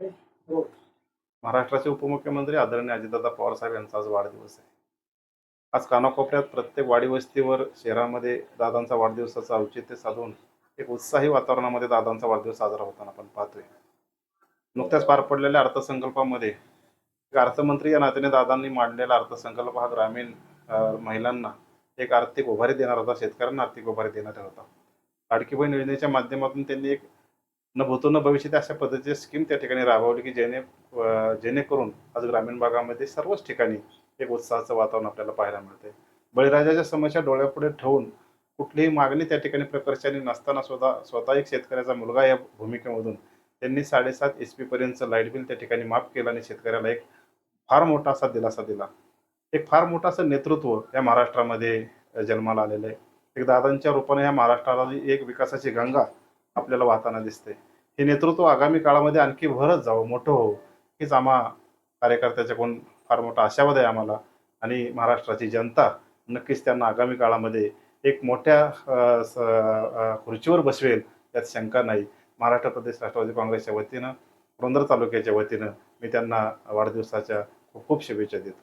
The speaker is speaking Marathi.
हो. महाराष्ट्राचे उपमुख्यमंत्री आदरणीय अजितदादा पवार साहेब यांचा आज वाढदिवस आहे. आज कानाकोपऱ्यात प्रत्येक वाडीवस्तीवर शहरामध्ये दादांचा वाढदिवसाचं औचित्य साधून एक उत्साही वातावरणामध्ये दादांचा वाढदिवस साजरा होताना आपण पाहतोय. नुकत्याच पार पडलेल्या अर्थसंकल्पामध्ये एक अर्थमंत्री या नात्याने दादांनी मांडलेला अर्थसंकल्प हा ग्रामीण महिलांना एक आर्थिक उभारी देणारा होता शेतकऱ्यांना आर्थिक उभारी देणारा होता. लाडकी बहीण योजनेच्या माध्यमातून त्यांनी एक न भूतो न भविष्यात अशा पद्धतीची स्कीम त्या ठिकाणी राबवली की जेणे जेणेकरून आज ग्रामीण भागामध्ये सर्वच ठिकाणी एक उत्साहाचं वातावरण आपल्याला पाहायला मिळते बळीराजाच्या समस्या डोळ्यापुढे ठेवून कुठलीही मागणी त्या ठिकाणी प्रकर्षाने नसताना स्वतः स्वतः एक शेतकऱ्याचा मुलगा या भूमिकेमधून त्यांनी साडेसात एस पी लाइट बिल त्या ठिकाणी माफ केलं आणि शेतकऱ्याला एक फार मोठा असा दिलासा दिला. एक फार मोठं असं नेतृत्व या महाराष्ट्रामध्ये जन्माला आलेलं आहे. एक दादांच्या रूपाने या महाराष्ट्राला एक विकासाची गंगा आपल्याला वाहताना दिसते. हे नेतृत्व आगामी काळामध्ये आणखी भरत जावं मोठं हो हीच आम्हा कार्यकर्त्याच्याकडून फार मोठा आशावाद आहे आम्हाला. आणि महाराष्ट्राची जनता नक्कीच त्यांना आगामी काळामध्ये एक मोठ्या स- खुर्चीवर बसवेल यात शंका नाही. महाराष्ट्र प्रदेश राष्ट्रवादी काँग्रेसच्या वतीनं पुरंदर तालुक्याच्या वतीनं मी त्यांना वाढदिवसाच्या खूप खूप शुभेच्छा देतो.